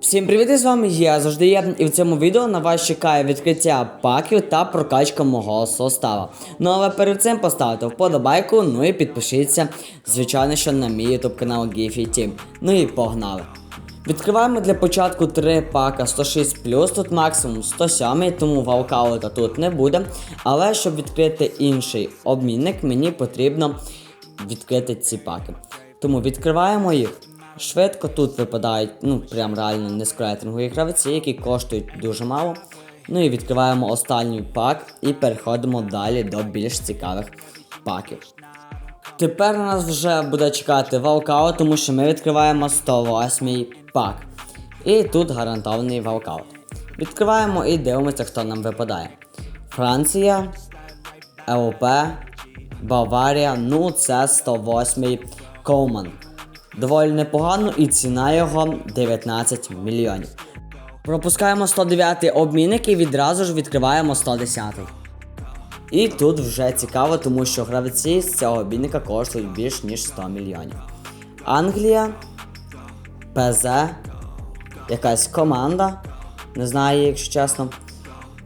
Всім привіт, з вами я завжди є, і в цьому відео на вас чекає відкриття паків та прокачка мого состава. Ну але перед цим поставте вподобайку, ну і підпишіться, звичайно, що на мій YouTube канал Giphy Team. Ну і погнали. Відкриваємо для початку 3 пака 106 тут максимум 107, тому валкаута тут не буде. Але щоб відкрити інший обмінник, мені потрібно відкрити ці паки. Тому відкриваємо їх. Швидко тут випадають, ну прям реально низькорейтингові гравці, які коштують дуже мало. Ну і відкриваємо останній пак і переходимо далі до більш цікавих паків. Тепер на нас вже буде чекати валкаут, тому що ми відкриваємо 108 пак. І тут гарантований валкаут. Відкриваємо і дивимося, хто нам випадає. Франція, ЛП, Баварія, ну це 108 Коуман. Доволі непогано і ціна його 19 мільйонів. Пропускаємо 109 обмінник і відразу ж відкриваємо 110. І тут вже цікаво, тому що гравці з цього обмінника коштують більш ніж 100 мільйонів. Англія, ПЗ, якась команда, не знаю, якщо чесно.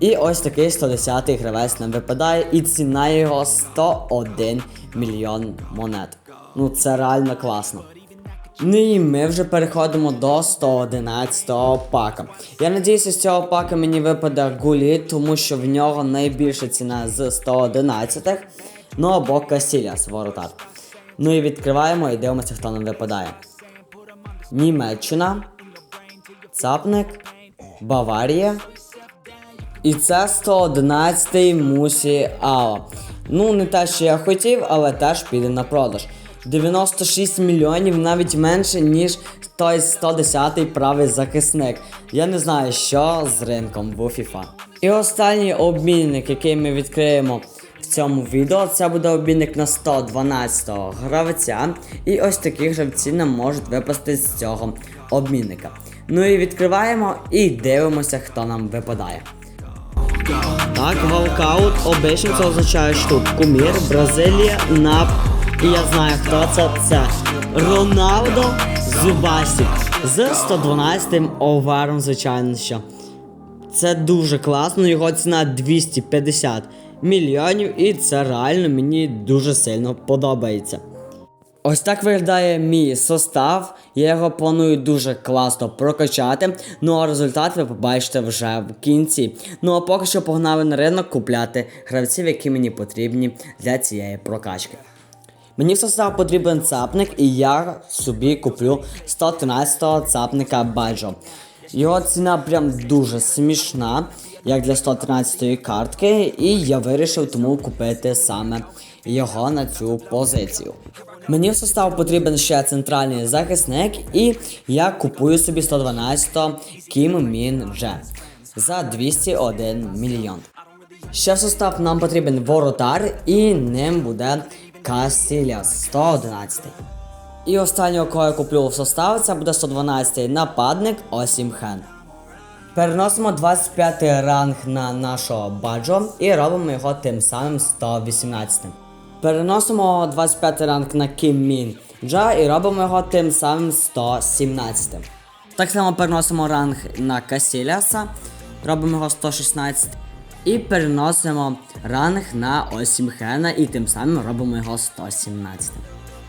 І ось такий 110-й гравець нам випадає, і ціна його 101 мільйон монет. Ну це реально класно. Ну і ми вже переходимо до 111 пака. Я надіюся, з цього пака мені випаде гулі, тому що в нього найбільша ціна з 111 ну або Касіліас воротар. Ну і відкриваємо і дивимося, хто нам випадає. Німеччина, Цапник, Баварія. І це 111 Мусі Ала. Ну, не те, що я хотів, але теж піде на продаж. 96 мільйонів навіть менше, ніж той 110-й правий захисник. Я не знаю, що з ринком в FIFA. І останній обмінник, який ми відкриємо в цьому відео, це буде обмінник на 112-го гравця. І ось такі гравці нам можуть випасти з цього обмінника. Ну і відкриваємо і дивимося, хто нам випадає. Так, валкаут обично це означає, що кумір, Бразилія, НАП. І я знаю, хто це. Це Роналдо Зубасік з 112 овером, звичайно що. Це дуже класно, його ціна 250 мільйонів, і це реально мені дуже сильно подобається. Ось так виглядає мій состав. Я його планую дуже класно прокачати. Ну а результат ви побачите вже в кінці. Ну а поки що погнали на ринок купляти гравців, які мені потрібні для цієї прокачки. Мені в состав потрібен цапник, і я собі куплю 113-го цапника Баджо. Його ціна прям дуже смішна, як для 113-ї картки, і я вирішив тому купити саме його на цю позицію. Мені в состав потрібен ще центральний захисник, і я купую собі 112-го Кім Мін Дже за 201 мільйон. Ще в состав нам потрібен воротар, і ним буде Касіляс 111. І останнього, кого я куплю в состав, це буде 112 нападник Осім Хен. Переносимо 25 ранг на нашого баджо і робимо його тим самим 118. Переносимо 25 ранг на Кім Мін Джа і робимо його тим самим 117. Так само переносимо ранг на Касіляса, робимо його 116. І переносимо ранг на Осім Хена і тим самим робимо його 117.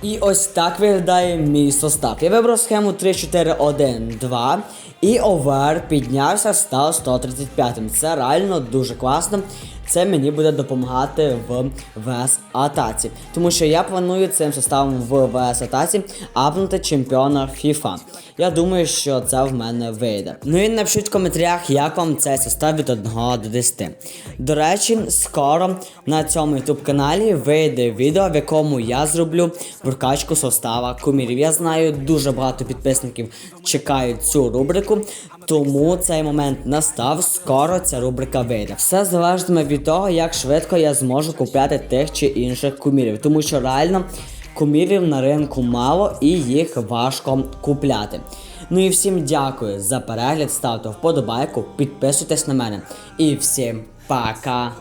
І ось так виглядає мій состав. Я вибрав схему 3-4-1-2 і овер піднявся, став 135. Це реально дуже класно. Це мені буде допомагати в ВС атаці. Тому що я планую цим составом в ВС атаці апнути чемпіона FIFA. Я думаю, що це в мене вийде. Ну і напишіть в коментарях, як вам цей состав від 1 до 10. До речі, скоро на цьому YouTube каналі вийде відео, в якому я зроблю прокачку состава кумірів. Я знаю, дуже багато підписників чекають цю рубрику. Тому цей момент настав, скоро ця рубрика вийде. Все залежатиме від того, як швидко я зможу купляти тих чи інших кумірів, тому що реально кумірів на ринку мало і їх важко купляти. Ну і всім дякую за перегляд, ставте вподобайку, підписуйтесь на мене. І всім пока!